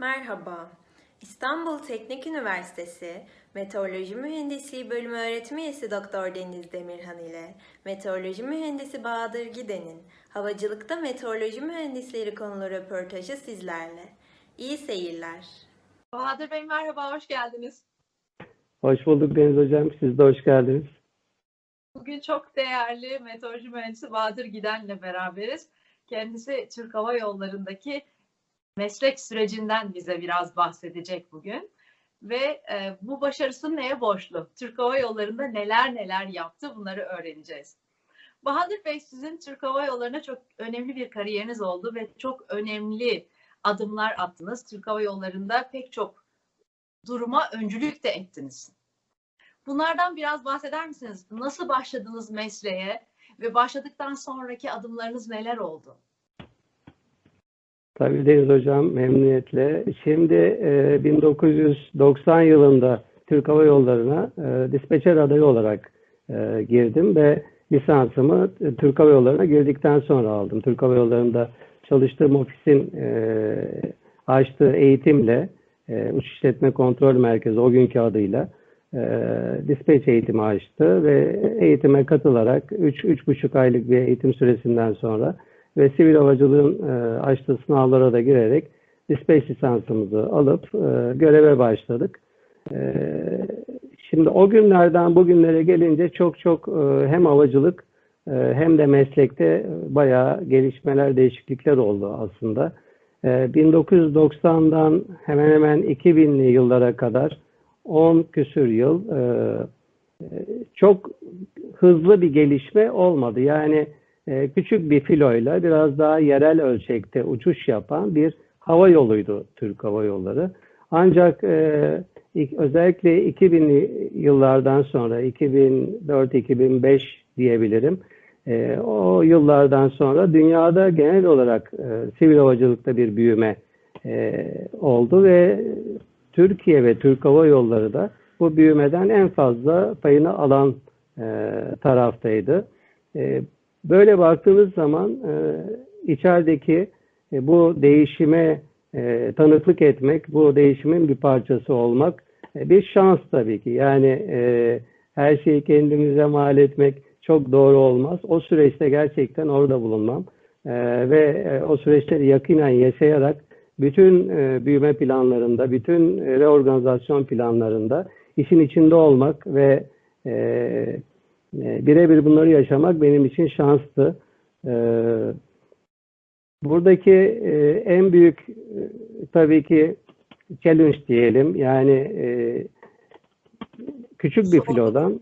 Merhaba. İstanbul Teknik Üniversitesi Meteoroloji Mühendisliği Bölümü öğretim üyesi Doktor Deniz Demirhan ile Meteoroloji Mühendisi Bahadır Giden'in Havacılıkta Meteoroloji Mühendisleri konulu röportajı sizlerle. İyi seyirler. Bahadır Bey merhaba, hoş geldiniz. Hoş bulduk Deniz Hocam. Siz de hoş geldiniz. Bugün çok değerli meteoroloji mühendisi Bahadır Giden'le beraberiz. Kendisi Türk Hava Yolları'ndaki meslek sürecinden bize biraz bahsedecek bugün. Ve e, bu başarısı neye borçlu? Türk Hava Yolları'nda neler neler yaptı bunları öğreneceğiz. Bahadır Bey sizin Türk Hava Yolları'na çok önemli bir kariyeriniz oldu ve çok önemli adımlar attınız. Türk Hava Yolları'nda pek çok duruma öncülük de ettiniz. Bunlardan biraz bahseder misiniz? Nasıl başladınız mesleğe ve başladıktan sonraki adımlarınız neler oldu? Tabii Deniz Hocam memnuniyetle. Şimdi e, 1990 yılında Türk Hava Yolları'na e, dispeçer adayı olarak e, girdim ve lisansımı e, Türk Hava Yolları'na girdikten sonra aldım. Türk Hava Yolları'nda çalıştığım ofisin e, açtığı eğitimle e, Uçuş İşletme Kontrol Merkezi o günkü adıyla e, dispeç eğitimi açtı ve eğitime katılarak 3-3,5 aylık bir eğitim süresinden sonra ve sivil havacılığın e, açtığı sınavlara da girerek dispeç lisansımızı alıp e, göreve başladık. E, şimdi o günlerden bugünlere gelince çok çok e, hem havacılık e, hem de meslekte bayağı gelişmeler, değişiklikler oldu aslında. E, 1990'dan hemen hemen 2000'li yıllara kadar 10 küsür yıl e, e, çok hızlı bir gelişme olmadı. Yani e, küçük bir filoyla biraz daha yerel ölçekte uçuş yapan bir hava yoluydu Türk Hava Yolları. Ancak e, özellikle 2000'li yıllardan sonra 2004-2005 diyebilirim. E, o yıllardan sonra dünyada genel olarak e, sivil havacılıkta bir büyüme oldu ve Türkiye ve Türk Hava Yolları da bu büyümeden en fazla payını alan taraftaydı. Böyle baktığımız zaman e, içerideki e, bu değişime e, tanıklık etmek, bu değişimin bir parçası olmak e, bir şans tabii ki. Yani e, her şeyi kendimize mal etmek çok doğru olmaz. O süreçte gerçekten orada bulunmam e, ve e, o süreçleri yakinen yaşayarak bütün e, büyüme planlarında, bütün reorganizasyon planlarında işin içinde olmak ve e, e, birebir bunları yaşamak benim için şanstı. E, buradaki e, en büyük e, tabii ki challenge diyelim. Yani e, küçük bir filodan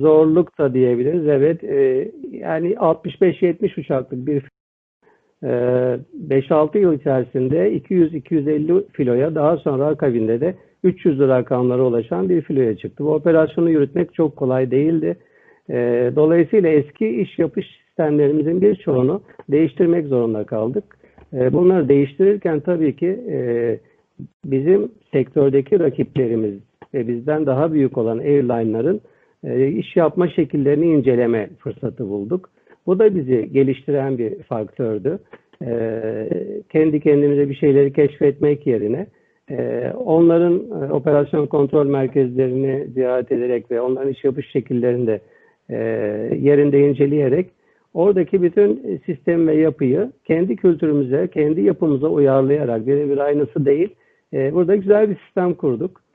zorluk da diyebiliriz. Evet. E, yani 65-70 uçaklık bir e, 5-6 yıl içerisinde 200-250 filoya daha sonra akabinde de 300 rakamlara ulaşan bir filoya çıktı. Bu operasyonu yürütmek çok kolay değildi. E, dolayısıyla eski iş yapış sistemlerimizin birçoğunu değiştirmek zorunda kaldık. E, bunları değiştirirken tabii ki e, bizim sektördeki rakiplerimiz ve bizden daha büyük olan airline'ların e, iş yapma şekillerini inceleme fırsatı bulduk. Bu da bizi geliştiren bir faktördü. E, kendi kendimize bir şeyleri keşfetmek yerine e, onların operasyon kontrol merkezlerini ziyaret ederek ve onların iş yapış şekillerini de e, yerinde inceleyerek oradaki bütün sistem ve yapıyı kendi kültürümüze, kendi yapımıza uyarlayarak birebir aynısı değil, e, burada güzel bir sistem kurduk.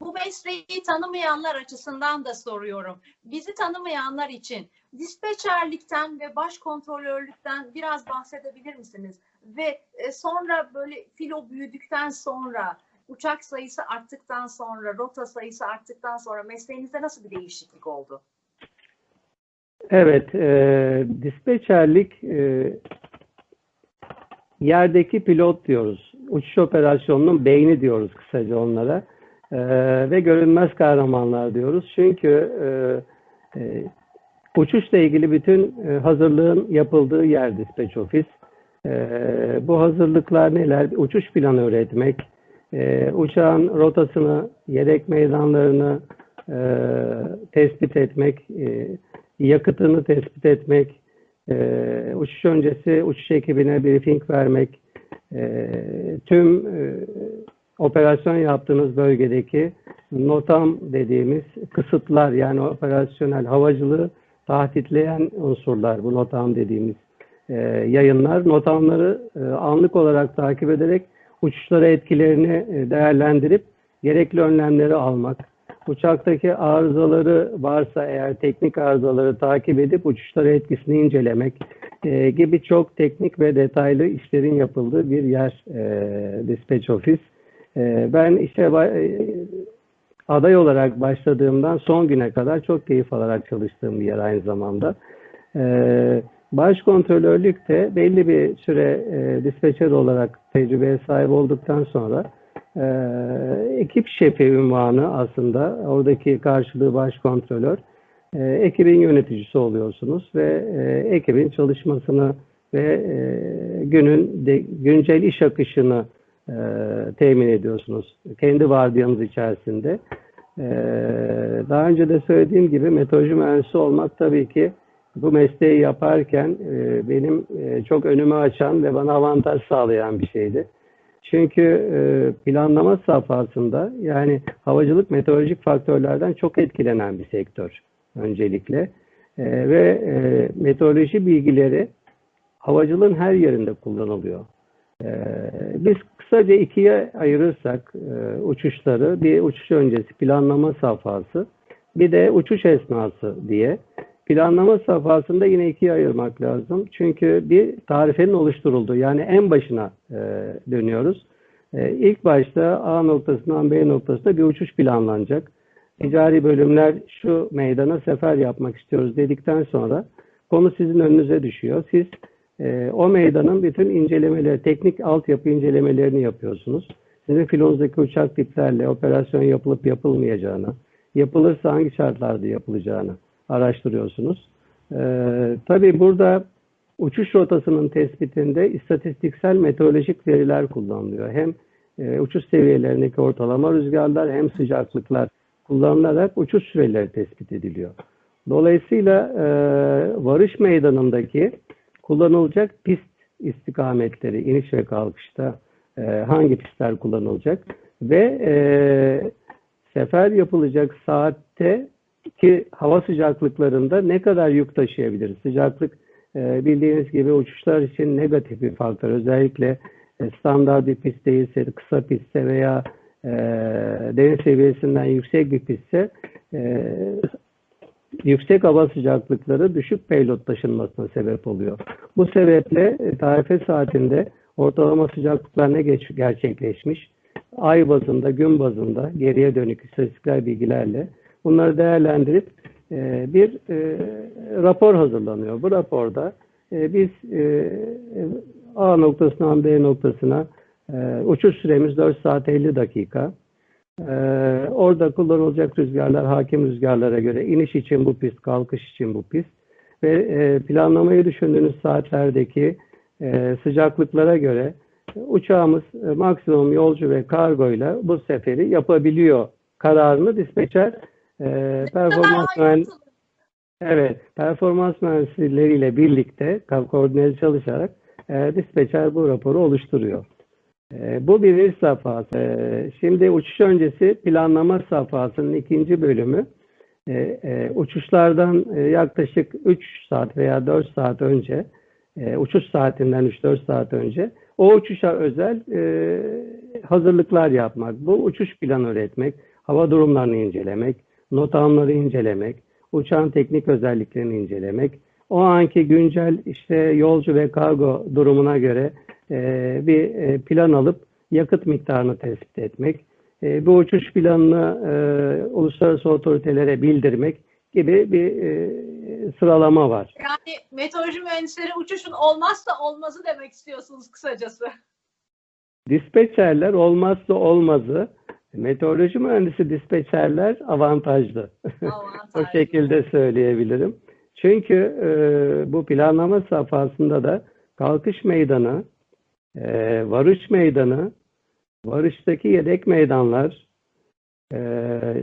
Bu mesleği tanımayanlar açısından da soruyorum. Bizi tanımayanlar için dispeçerlikten ve baş kontrolörlükten biraz bahsedebilir misiniz? Ve e, sonra böyle filo büyüdükten sonra, uçak sayısı arttıktan sonra, rota sayısı arttıktan sonra mesleğinizde nasıl bir değişiklik oldu? Evet, e, dispatcherlik e, yerdeki pilot diyoruz. Uçuş operasyonunun beyni diyoruz kısaca onlara. E, ve görünmez kahramanlar diyoruz. Çünkü e, e, uçuşla ilgili bütün e, hazırlığın yapıldığı yer dispatch ofis. E, bu hazırlıklar neler? Uçuş planı üretmek, e, uçağın rotasını, yedek meydanlarını e, tespit etmek, e, yakıtını tespit etmek, e, uçuş öncesi uçuş ekibine briefing vermek, e, tüm e, operasyon yaptığınız bölgedeki NOTAM dediğimiz kısıtlar yani operasyonel havacılığı tahtitleyen unsurlar bu NOTAM dediğimiz e, yayınlar. NOTAM'ları e, anlık olarak takip ederek uçuşlara etkilerini e, değerlendirip gerekli önlemleri almak, uçaktaki arızaları varsa eğer teknik arızaları takip edip uçuşlara etkisini incelemek e, gibi çok teknik ve detaylı işlerin yapıldığı bir yer e, Dispatch Office. E, ben işte e, aday olarak başladığımdan son güne kadar çok keyif alarak çalıştığım bir yer aynı zamanda. E, baş kontrolörlük de belli bir süre e, dispatcher olarak tecrübeye sahip olduktan sonra e, ekip şefi ünvanı aslında oradaki karşılığı baş kontrolör. E, ekibin yöneticisi oluyorsunuz ve e, ekibin çalışmasını ve e, günün de, güncel iş akışını e, temin ediyorsunuz. Kendi vardiyanız içerisinde. E, daha önce de söylediğim gibi meteoroloji mühendisi olmak tabii ki bu mesleği yaparken e, benim e, çok önümü açan ve bana avantaj sağlayan bir şeydi. Çünkü e, planlama safhasında yani havacılık meteorolojik faktörlerden çok etkilenen bir sektör öncelikle. E, ve e, meteoroloji bilgileri havacılığın her yerinde kullanılıyor. E, biz kısaca ikiye ayırırsak e, uçuşları bir uçuş öncesi planlama safhası bir de uçuş esnası diye. Planlama safhasında yine ikiye ayırmak lazım. Çünkü bir tarifenin oluşturulduğu yani en başına e, dönüyoruz. E, ilk başta A noktasından B noktasına bir uçuş planlanacak. Ticari bölümler şu meydana sefer yapmak istiyoruz dedikten sonra konu sizin önünüze düşüyor. Siz e, o meydanın bütün incelemeleri, teknik altyapı incelemelerini yapıyorsunuz. Sizin filonuzdaki uçak tiplerle operasyon yapılıp yapılmayacağını, yapılırsa hangi şartlarda yapılacağını araştırıyorsunuz. Ee, tabii burada uçuş rotasının tespitinde istatistiksel meteorolojik veriler kullanılıyor. Hem e, uçuş seviyelerindeki ortalama rüzgarlar hem sıcaklıklar kullanılarak uçuş süreleri tespit ediliyor. Dolayısıyla e, varış meydanındaki kullanılacak pist istikametleri, iniş ve kalkışta e, hangi pistler kullanılacak ve e, sefer yapılacak saatte ki hava sıcaklıklarında ne kadar yük taşıyabiliriz? Sıcaklık e, bildiğiniz gibi uçuşlar için negatif bir faktör. Özellikle e, standart bir pist değilse, kısa pistte veya e, deniz seviyesinden yüksek bir pistte e, yüksek hava sıcaklıkları düşük payload taşınmasına sebep oluyor. Bu sebeple tarife saatinde ortalama sıcaklıklar ne geç, gerçekleşmiş? Ay bazında, gün bazında geriye dönük istatistikler bilgilerle bunları değerlendirip e, bir e, rapor hazırlanıyor. Bu raporda e, biz e, A noktasından B noktasına e, uçuş süremiz 4 saat 50 dakika. E, orada kullanılacak rüzgarlar hakim rüzgarlara göre iniş için bu pist, kalkış için bu pist ve e, planlamayı düşündüğünüz saatlerdeki e, sıcaklıklara göre uçağımız e, maksimum yolcu ve kargoyla bu seferi yapabiliyor kararını dispatcher e, performans mühendisi Evet, performans mühendisleriyle birlikte ko- koordineli çalışarak e, dispatcher bu raporu oluşturuyor. E, bu birinci safhası. E, şimdi uçuş öncesi planlama safhasının ikinci bölümü e, e, uçuşlardan e, yaklaşık 3 saat veya 4 saat önce e, uçuş saatinden 3-4 saat önce o uçuşa özel e, hazırlıklar yapmak. Bu uçuş planı üretmek, hava durumlarını incelemek, not incelemek, uçağın teknik özelliklerini incelemek, o anki güncel işte yolcu ve kargo durumuna göre e, bir e, plan alıp yakıt miktarını tespit etmek, e, bu uçuş planını e, uluslararası otoritelere bildirmek gibi bir e, sıralama var. Yani meteoroloji mühendisleri uçuşun olmazsa olmazı demek istiyorsunuz kısacası. Dispatcherler olmazsa olmazı, meteoroloji mühendisi dispatcherler avantajlı. o şekilde söyleyebilirim. Çünkü e, bu planlama safhasında da kalkış meydanı, e, varış meydanı, varıştaki yedek meydanlar, e,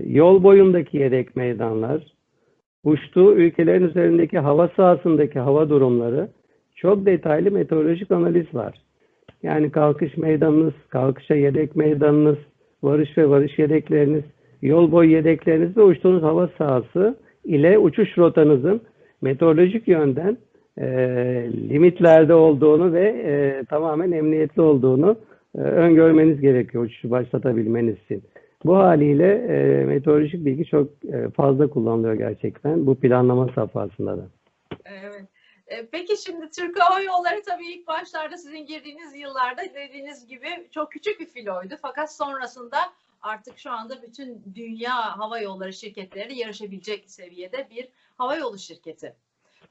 yol boyundaki yedek meydanlar, uçtuğu ülkelerin üzerindeki hava sahasındaki hava durumları çok detaylı meteorolojik analiz var. Yani kalkış meydanınız, kalkışa yedek meydanınız, varış ve varış yedekleriniz, yol boyu yedekleriniz ve uçtuğunuz hava sahası ile uçuş rotanızın meteorolojik yönden e, limitlerde olduğunu ve e, tamamen emniyetli olduğunu e, öngörmeniz gerekiyor uçuşu başlatabilmeniz için. Bu haliyle e, meteorolojik bilgi çok e, fazla kullanılıyor gerçekten bu planlama safhasında da. Evet. E, Peki şimdi Türk Hava Yolları tabii ilk başlarda sizin girdiğiniz yıllarda dediğiniz gibi çok küçük bir filoydu. Fakat sonrasında artık şu anda bütün dünya hava yolları şirketleri yarışabilecek seviyede bir hava yolu şirketi.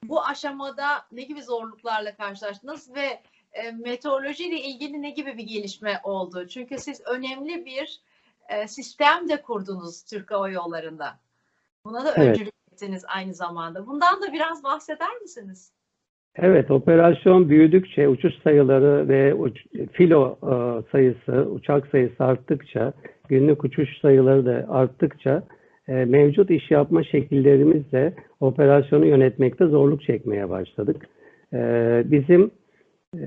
Bu aşamada ne gibi zorluklarla karşılaştınız ve e, meteorolojiyle ilgili ne gibi bir gelişme oldu? Çünkü siz önemli bir e, sistem de kurdunuz Türk Hava Yolları'nda. Buna da Evet. öncülük ettiniz aynı zamanda. Bundan da biraz bahseder misiniz? Evet, operasyon büyüdükçe uçuş sayıları ve uç- filo e, sayısı, uçak sayısı arttıkça, günlük uçuş sayıları da arttıkça e, mevcut iş yapma şekillerimizle operasyonu yönetmekte zorluk çekmeye başladık. E, bizim e,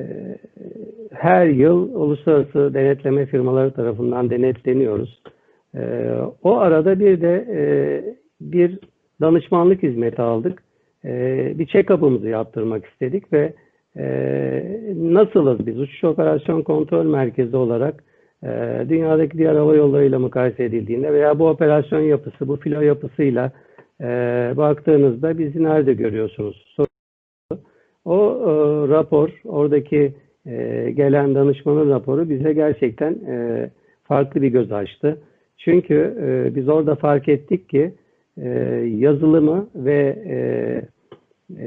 her yıl uluslararası denetleme firmaları tarafından denetleniyoruz. E, o arada bir de e, bir danışmanlık hizmeti aldık e, bir check-up'ımızı yaptırmak istedik ve e, nasılız biz uçuş operasyon kontrol merkezi olarak e, dünyadaki diğer hava yollarıyla mukayese edildiğinde veya bu operasyon yapısı, bu filo yapısıyla e, baktığınızda bizi nerede görüyorsunuz? O e, rapor, oradaki e, gelen danışmanın raporu bize gerçekten e, farklı bir göz açtı. Çünkü e, biz orada fark ettik ki e, yazılımı ve e,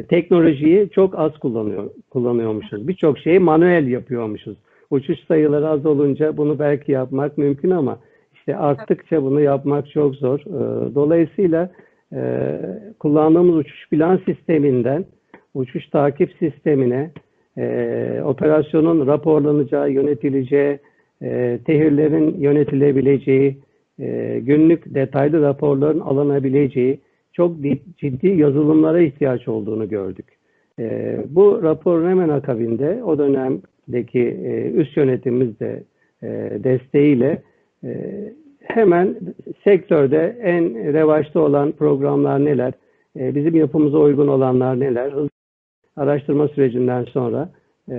teknolojiyi çok az kullanıyor kullanıyormuşuz. Birçok şeyi manuel yapıyormuşuz. Uçuş sayıları az olunca bunu belki yapmak mümkün ama işte arttıkça bunu yapmak çok zor. E, Dolayısıyla e, kullandığımız uçuş plan sisteminden uçuş takip sistemine e, operasyonun raporlanacağı, yönetileceği, e, tehirlerin yönetilebileceği, e, günlük detaylı raporların alınabileceği çok di- ciddi yazılımlara ihtiyaç olduğunu gördük. E, bu raporun hemen akabinde o dönemdeki e, üst yönetimimiz de e, desteğiyle e, hemen sektörde en revaçta olan programlar neler, e, bizim yapımıza uygun olanlar neler, araştırma sürecinden sonra e,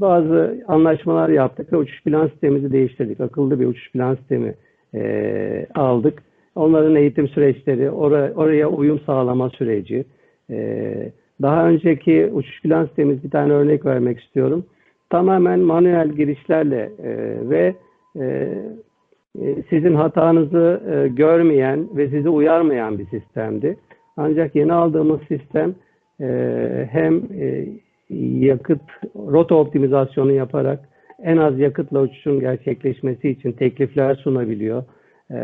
bazı anlaşmalar yaptık ve uçuş plan sistemimizi değiştirdik. Akıllı bir uçuş plan sistemi e, aldık. Onların eğitim süreçleri, ora- oraya uyum sağlama süreci. e, daha önceki uçuş plan sistemimiz bir tane örnek vermek istiyorum. Tamamen manuel girişlerle e, ve e, e, sizin hatanızı e, görmeyen ve sizi uyarmayan bir sistemdi. Ancak yeni aldığımız sistem e, hem e, yakıt rota optimizasyonu yaparak en az yakıtla uçuşun gerçekleşmesi için teklifler sunabiliyor. Ee,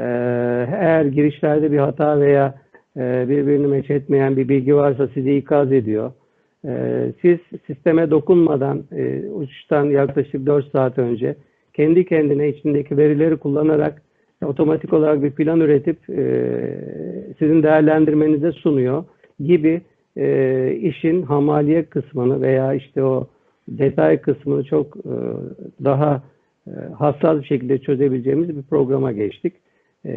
Eğer girişlerde bir hata veya e, birbirini meç etmeyen bir bilgi varsa sizi ikaz ediyor. Ee, Siz sisteme dokunmadan e, uçuştan yaklaşık 4 saat önce kendi kendine içindeki verileri kullanarak otomatik olarak bir plan üretip e, sizin değerlendirmenize sunuyor gibi işin hamaliye kısmını veya işte o detay kısmını çok daha hassas bir şekilde çözebileceğimiz bir programa geçtik.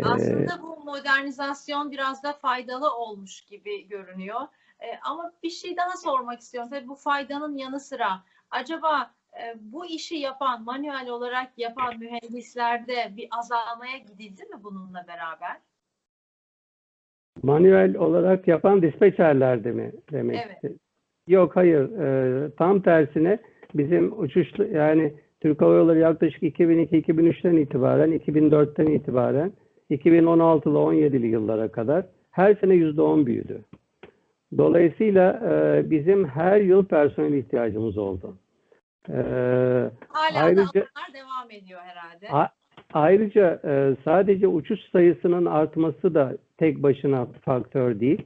Aslında bu modernizasyon biraz da faydalı olmuş gibi görünüyor. E, ama bir şey daha sormak istiyorum. Tabii bu faydanın yanı sıra acaba e, bu işi yapan, manuel olarak yapan mühendislerde bir azalmaya gidildi mi bununla beraber? manuel olarak yapan dispatcherlerde mi demek? Evet. Yok hayır. E, tam tersine bizim uçuş yani Türk Hava Yolları yaklaşık 2002-2003'ten itibaren, 2004'ten itibaren 2016'lı 17'li yıllara kadar her sene %10 büyüdü. Dolayısıyla e, bizim her yıl personel ihtiyacımız oldu. E, Hala Ayrıca- devam ediyor herhalde. A- Ayrıca e, sadece uçuş sayısının artması da tek başına faktör değil.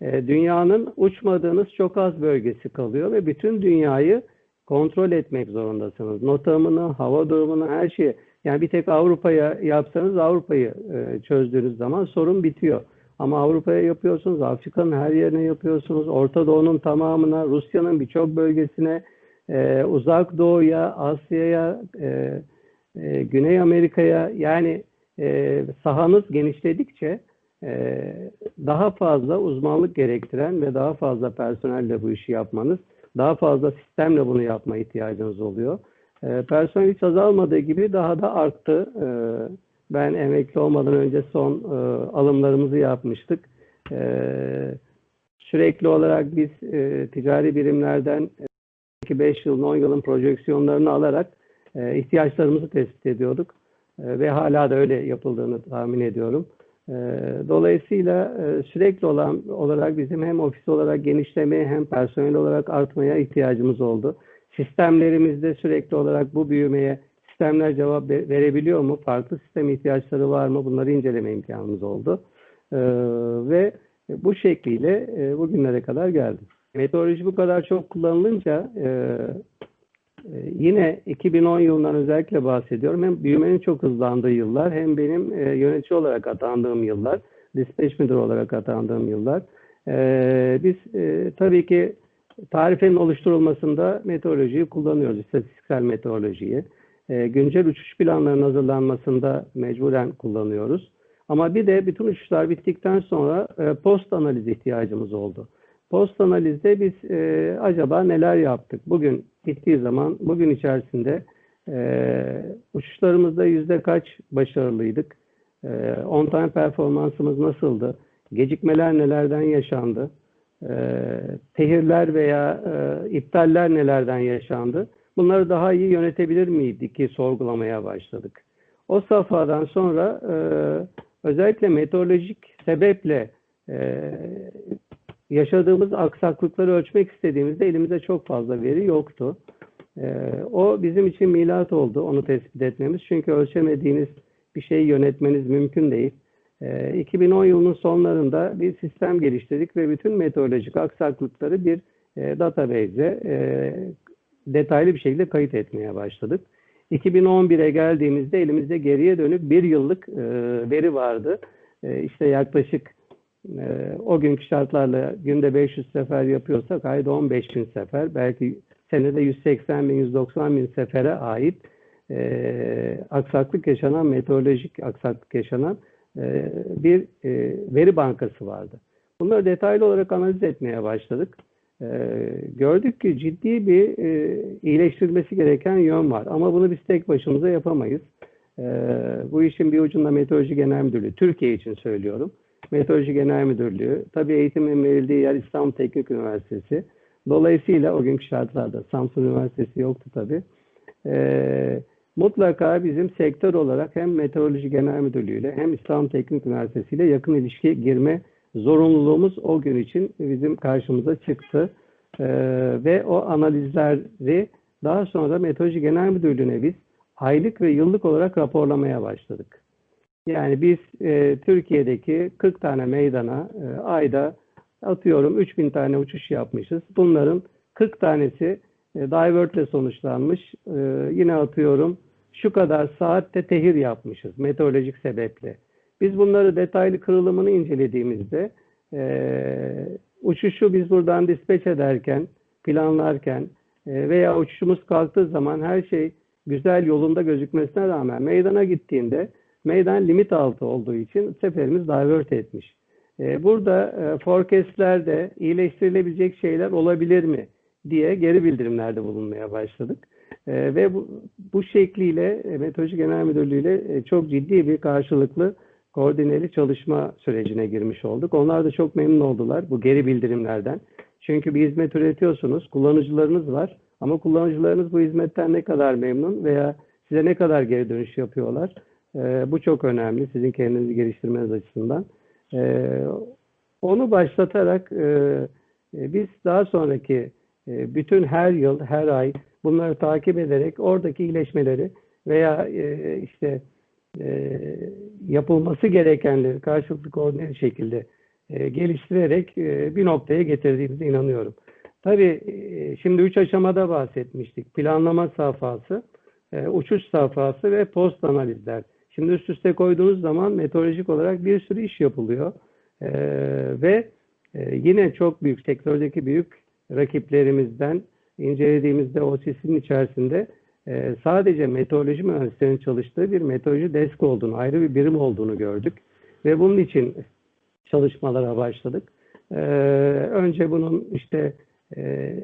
E, Dünyanın uçmadığınız çok az bölgesi kalıyor ve bütün dünyayı kontrol etmek zorundasınız. Notamını, hava durumunu, her şeyi. Yani bir tek Avrupa'ya yapsanız Avrupa'yı e, çözdüğünüz zaman sorun bitiyor. Ama Avrupa'ya yapıyorsunuz, Afrika'nın her yerine yapıyorsunuz, Orta Doğu'nun tamamına, Rusya'nın birçok bölgesine, e, Uzak Doğu'ya, Asya'ya, e, Güney Amerika'ya yani sahanız genişledikçe daha fazla uzmanlık gerektiren ve daha fazla personelle bu işi yapmanız, daha fazla sistemle bunu yapma ihtiyacınız oluyor. E, personel hiç azalmadığı gibi daha da arttı. E, ben emekli olmadan önce son e, alımlarımızı yapmıştık. E, sürekli olarak biz e, ticari birimlerden 5 yılın 10 yılın projeksiyonlarını alarak e, ihtiyaçlarımızı tespit ediyorduk. E, ve hala da öyle yapıldığını tahmin ediyorum. E, dolayısıyla e, sürekli olan olarak bizim hem ofis olarak genişlemeye hem personel olarak artmaya ihtiyacımız oldu. Sistemlerimizde sürekli olarak bu büyümeye sistemler cevap ve- verebiliyor mu? Farklı sistem ihtiyaçları var mı? Bunları inceleme imkanımız oldu. E, ve bu şekliyle e, bugünlere kadar geldik. Meteoroloji bu kadar çok kullanılınca e, e, yine 2010 yılından özellikle bahsediyorum. Hem büyümenin çok hızlandığı yıllar hem benim yönetici olarak atandığım yıllar, dispatch müdürü olarak atandığım yıllar. E, biz tabii ki tarifenin oluşturulmasında meteorolojiyi kullanıyoruz, istatistiksel meteorolojiyi. E, güncel uçuş planlarının hazırlanmasında mecburen kullanıyoruz. Ama bir de bütün uçuşlar bittikten sonra e, post analiz ihtiyacımız oldu. Post analizde biz e, acaba neler yaptık? Bugün bittiği zaman, bugün içerisinde e, uçuşlarımızda yüzde kaç başarılıydık? E, time performansımız nasıldı? Gecikmeler nelerden yaşandı? E, tehirler veya e, iptaller nelerden yaşandı? Bunları daha iyi yönetebilir miydik ki sorgulamaya başladık. O safhadan sonra e, özellikle meteorolojik sebeple e, yaşadığımız aksaklıkları ölçmek istediğimizde elimizde çok fazla veri yoktu. Ee, o bizim için milat oldu onu tespit etmemiz. Çünkü ölçemediğiniz bir şeyi yönetmeniz mümkün değil. Ee, 2010 yılının sonlarında bir sistem geliştirdik ve bütün meteorolojik aksaklıkları bir e, database'e e, detaylı bir şekilde kayıt etmeye başladık. 2011'e geldiğimizde elimizde geriye dönük bir yıllık e, veri vardı. E, işte yaklaşık ee, o günkü şartlarla günde 500 sefer yapıyorsak ayda 15 bin sefer, belki senede 180 bin, 190 bin sefere ait e, aksaklık yaşanan, meteorolojik aksaklık yaşanan e, bir e, veri bankası vardı. Bunları detaylı olarak analiz etmeye başladık. E, gördük ki ciddi bir iyileştirilmesi gereken yön var. Ama bunu biz tek başımıza yapamayız. Bu işin bir ucunda Meteoroloji Genel Müdürlüğü, Türkiye için söylüyorum. Meteoroloji Genel Müdürlüğü, tabii eğitimin verildiği yer İstanbul Teknik Üniversitesi. Dolayısıyla o günkü şartlarda Samsun Üniversitesi yoktu tabii. Ee, mutlaka bizim sektör olarak hem Meteoroloji Genel Müdürlüğü ile hem İstanbul Teknik Üniversitesi ile yakın ilişki girme zorunluluğumuz o gün için bizim karşımıza çıktı. Ee, ve o analizleri daha sonra Meteoroloji Genel Müdürlüğü'ne biz aylık ve yıllık olarak raporlamaya başladık. Yani biz e, Türkiye'deki 40 tane meydana e, ayda atıyorum 3000 tane uçuş yapmışız. Bunların 40 tanesi e, divertle sonuçlanmış. E, yine atıyorum şu kadar saatte tehir yapmışız meteorolojik sebeple. Biz bunları detaylı kırılımını incelediğimizde e, uçuşu biz buradan dispeç ederken, planlarken e, veya uçuşumuz kalktığı zaman her şey güzel yolunda gözükmesine rağmen meydana gittiğinde meydan limit altı olduğu için seferimiz divert etmiş. Ee, burada e, forecastlerde iyileştirilebilecek şeyler olabilir mi diye geri bildirimlerde bulunmaya başladık. Ee, ve bu, bu şekliyle e, Meteoroloji Genel Müdürlüğü ile e, çok ciddi bir karşılıklı koordineli çalışma sürecine girmiş olduk. Onlar da çok memnun oldular bu geri bildirimlerden. Çünkü bir hizmet üretiyorsunuz, kullanıcılarınız var ama kullanıcılarınız bu hizmetten ne kadar memnun veya size ne kadar geri dönüş yapıyorlar? Ee, bu çok önemli sizin kendinizi geliştirmeniz açısından. Ee, onu başlatarak e, e, biz daha sonraki e, bütün her yıl, her ay bunları takip ederek oradaki iyileşmeleri veya e, işte e, yapılması gerekenleri karşılıklı koordineli şekilde e, geliştirerek bir noktaya getirdiğimize inanıyorum. Tabii şimdi üç aşamada bahsetmiştik. Planlama safhası, uçuş safhası ve post analizler. Şimdi üst üste koyduğunuz zaman meteorolojik olarak bir sürü iş yapılıyor. Ve yine çok büyük, sektördeki büyük rakiplerimizden incelediğimizde o sisin içerisinde e, sadece meteoroloji mühendislerinin çalıştığı bir meteoroloji desk olduğunu, ayrı bir birim olduğunu gördük. Ve bunun için çalışmalara başladık. E, önce bunun işte e,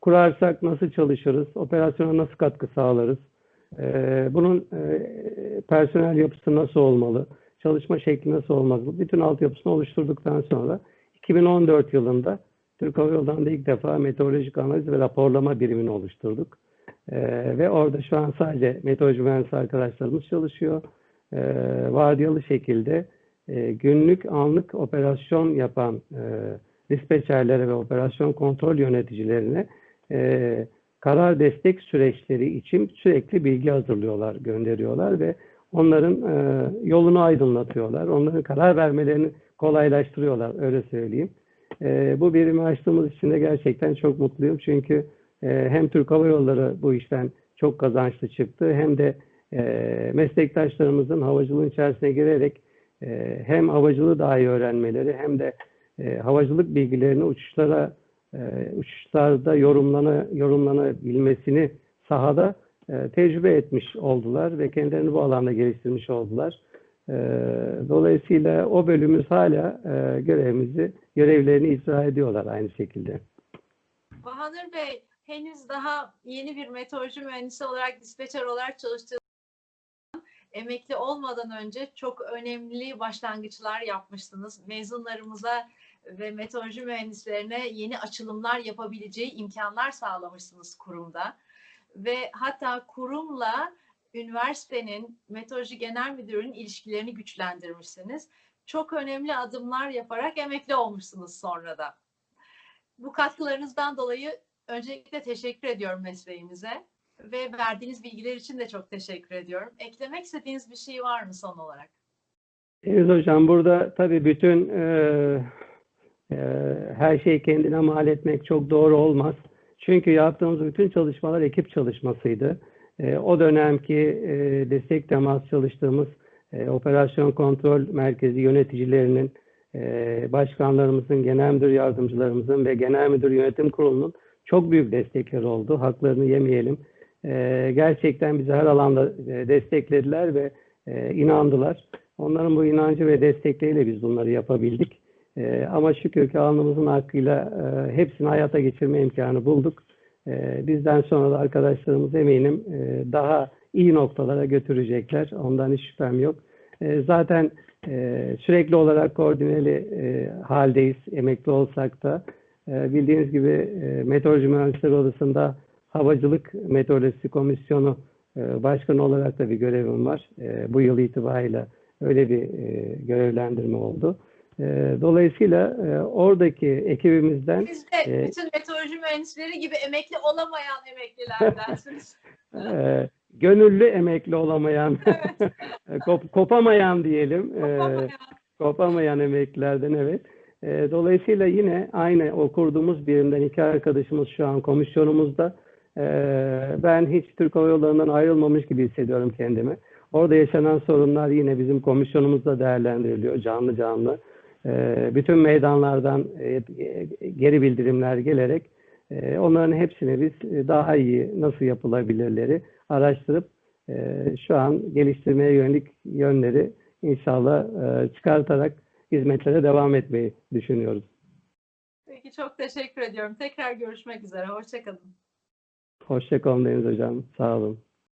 kurarsak nasıl çalışırız, operasyona nasıl katkı sağlarız, e, bunun e, personel yapısı nasıl olmalı, çalışma şekli nasıl olmalı, bütün altyapısını oluşturduktan sonra 2014 yılında Türk Hava Yolları'nda ilk defa meteorolojik analiz ve raporlama birimini oluşturduk. E, ve orada şu an sadece meteoroloji mühendisi arkadaşlarımız çalışıyor. E, vardiyalı şekilde e, günlük anlık operasyon yapan e, dispatcherlere ve operasyon kontrol yöneticilerine e, karar destek süreçleri için sürekli bilgi hazırlıyorlar, gönderiyorlar ve onların e, yolunu aydınlatıyorlar. Onların karar vermelerini kolaylaştırıyorlar, öyle söyleyeyim. E, bu birimi açtığımız için de gerçekten çok mutluyum. Çünkü e, hem Türk Hava Yolları bu işten çok kazançlı çıktı hem de e, meslektaşlarımızın havacılığın içerisine girerek e, hem havacılığı daha iyi öğrenmeleri hem de e, havacılık bilgilerini uçuşlara e, uçuşlarda yorumlana yorumlanabilmesini sahada e, tecrübe etmiş oldular ve kendilerini bu alanda geliştirmiş oldular. E, dolayısıyla o bölümümüz hala e, görevimizi, görevlerini icra ediyorlar aynı şekilde. Bahadır Bey henüz daha yeni bir meteoroloji mühendisi olarak, dispatcher olarak çalıştığı emekli olmadan önce çok önemli başlangıçlar yapmıştınız. Mezunlarımıza ve meteoroloji mühendislerine yeni açılımlar yapabileceği imkanlar sağlamışsınız kurumda. Ve hatta kurumla üniversitenin meteoroloji genel müdürünün ilişkilerini güçlendirmişsiniz. Çok önemli adımlar yaparak emekli olmuşsunuz sonra da. Bu katkılarınızdan dolayı öncelikle teşekkür ediyorum mesleğimize ve verdiğiniz bilgiler için de çok teşekkür ediyorum. Eklemek istediğiniz bir şey var mı son olarak? Deniz Hocam burada tabii bütün e, e, her şeyi kendine mal etmek çok doğru olmaz. Çünkü yaptığımız bütün çalışmalar ekip çalışmasıydı. E, o dönemki e, destek temas çalıştığımız e, operasyon kontrol merkezi yöneticilerinin, e, başkanlarımızın, genel müdür yardımcılarımızın ve genel müdür yönetim kurulunun çok büyük destekleri oldu. Haklarını yemeyelim. E, gerçekten bizi her alanda e, desteklediler ve e, inandılar. Onların bu inancı ve destekleriyle biz bunları yapabildik. E, ama şükür ki alnımızın hakkıyla e, hepsini hayata geçirme imkanı bulduk. E, bizden sonra da arkadaşlarımız eminim e, daha iyi noktalara götürecekler. Ondan hiç şüphem yok. E, zaten e, sürekli olarak koordineli haldeyiz. Emekli olsak da bildiğiniz gibi e, Meteoroloji Mühendisleri Odası'nda Havacılık Meteorolojisi Komisyonu Başkanı olarak da bir görevim var. Bu yıl itibariyle öyle bir görevlendirme oldu. E, dolayısıyla e, oradaki ekibimizden Siz de e, bütün meteoroloji mühendisleri gibi emekli olamayan emeklilerdensiniz. e, gönüllü emekli olamayan, kop- kopamayan diyelim, e, Olamayan. kopamayan emeklilerden evet. E, dolayısıyla yine aynı o kurduğumuz birimden iki arkadaşımız şu an komisyonumuzda. E, ben hiç Türk Hava Yolları'ndan ayrılmamış gibi hissediyorum kendimi. Orada yaşanan sorunlar yine bizim komisyonumuzda değerlendiriliyor canlı canlı. E, bütün meydanlardan e, geri bildirimler gelerek e, onların hepsini biz e, daha iyi nasıl yapılabilirleri araştırıp e, şu an geliştirmeye yönelik yönleri inşallah e, çıkartarak hizmetlere devam etmeyi düşünüyoruz. Peki çok teşekkür ediyorum. Tekrar görüşmek üzere. Hoşçakalın. Hoşçakalın Deniz Hocam. Sağ olun.